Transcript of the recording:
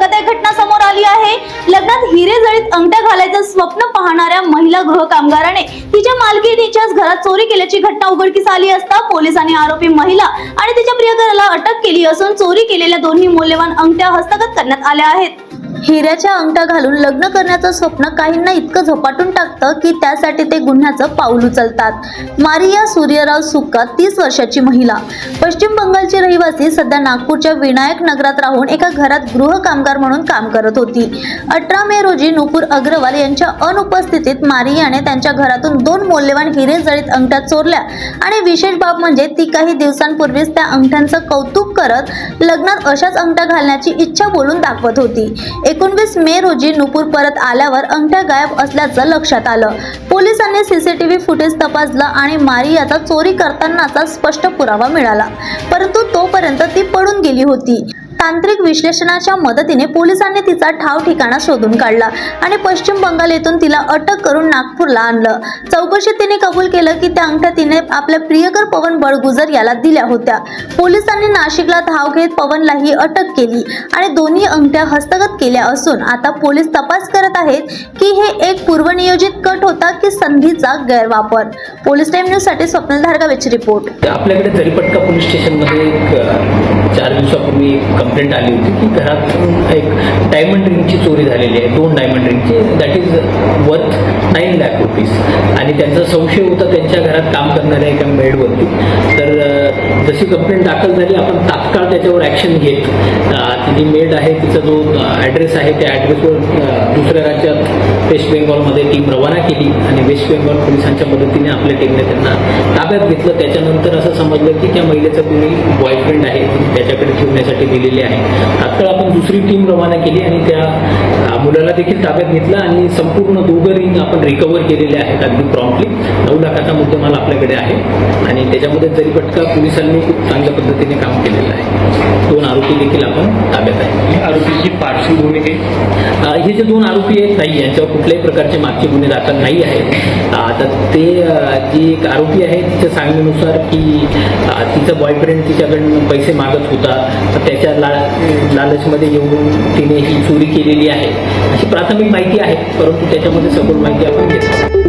आहे. लग्नात हिरे जळीत अंगठ्या घालायचं स्वप्न पाहणाऱ्या महिला गृह कामगाराने तिच्या मालकीणीच्याच घरात चोरी केल्याची घटना उघडकीस आली असता पोलिसांनी आरोपी महिला आणि तिच्या प्रियकराला अटक केली असून चोरी केलेल्या दोन्ही मौल्यवान अंगठ्या हस्तगत करण्यात आल्या आहेत. हिऱ्याच्या अंगठ्या घालून लग्न करण्याचं स्वप्न काहींना इतकं झपाटून टाकतं की त्यासाठी ते गुन्ह्याचं पाऊल उचलतात. मारिया सूर्यराव सुक्का तीस वर्षाची महिला. पश्चिम बंगालची रहिवासी सध्या नागपूरच्या विनायक नगरात राहून एका घरात गृह कामगार म्हणून काम करत होती. अठरा मे रोजी नुपूर अग्रवाल यांच्या अनुपस्थितीत मारियाने त्यांच्या घरातून दोन मौल्यवान हिरे जळीत अंगठ्या चोरल्या आणि विशेष बाब म्हणजे ती काही दिवसांपूर्वीच त्या अंगठ्यांचं कौतुक करत लग्नात अशाच अंगठ्या घालण्याची इच्छा बोलून दाखवत होती. एक एकोणवीस मे रोजी नुपूर परत आल्यावर अंगठ्या गायब असल्याचं लक्षात आलं. पोलिसांनी सीसीटीव्ही फुटेज तपासलं आणि मारियाचा चोरी करतानाचा स्पष्ट पुरावा मिळाला. परंतु तोपर्यंत ती पडून गेली होती. तांत्रिक विश्लेषणाच्या मदतीने पोलिसांनी तिचा ठाव ठिकाणा शोधून काढला आणि पश्चिम बंगाल येथून तिला अटक करून नागपूरला आणलं. चौकशीत तिने कबूल केलं की त्या अंगठ्या तिने आपल्या प्रियकर पवन बळगुजर याला दिल्या होत्या. पोलिसांनी नाशिकला धाव घेत पवनलाही अटक केली आणि दोन्ही अंगठ्या हस्तगत केल्या असून आता पोलीस तपास करत आहेत की हे एक पूर्वनियोजित कट होता की संधीचा गैरवापर. पोलीस टाइम न्यूजसाठी स्वप्नील धारगावेची रिपोर्ट. आपल्याकडे जरीपटका पोलीस स्टेशनमध्ये एक चार दिवसापूर्वी कंप्लेंट आली होती की घरात एक डायमंड रिंगची चोरी झालेली आहे. दोन diamond रिंगची that is worth nine lakh rupees आणि त्यांचा संशय होता त्यांच्या घरात काम करणाऱ्या एका मेडवरती तर जशी कंप्लेंट दाखल झाली आपण तात्काळ त्याच्यावर ॲक्शन घेत ती जी मेड आहे तिचा जो ॲड्रेस आहे त्या ॲड्रेसवर दुसऱ्या राज्यात वेस्ट बेंगॉलमध्ये टीम रवाना केली आणि वेस्ट बेंगॉल पोलिसांच्या मदतीने आपल्या टीमने त्यांना ताब्यात घेतलं. त्याच्यानंतर असं समजलं की त्या महिलेचा कोणी बॉयफ्रेंड आहे त्याच्याकडे ठेवण्यासाठी दिलेली आहे. तात्काळ आपण दुसरी टीम रवाना केली आणि त्या मुलाला देखील ताब्यात घेतलं आणि संपूर्ण दोघं रिंग आपण रिकवर केलेले आहेत अगदी प्रॉम्प्टली नऊ लाखाचा मुद्देमाल आपल्याकडे आहे. आणि त्याच्यामध्ये जरीपटका पोलिसांनी खूप चांगल्या पद्धतीने काम केलेलं आहे. दोन आरोपी देखील आपण ताब्यात आहे आरोपीची पार्श्वभूमी काही हे जे दोन आरोपी आहेत नाही यांच्यावर कुठल्याही प्रकारचे मागचे गुन्हे दाखल नाही आहेत. तर ते जी एक आरोपी आहे तिच्या सांगण्यानुसार की तिचा बॉयफ्रेंड तिच्याकडून पैसे मागत होता. तर त्याच्या ला लालचमध्ये येऊन तिने ही चोरी केलेली आहे. अशी प्राथमिक माहिती आहे परंतु त्याच्यामध्ये सखोल माहिती आपण घेतो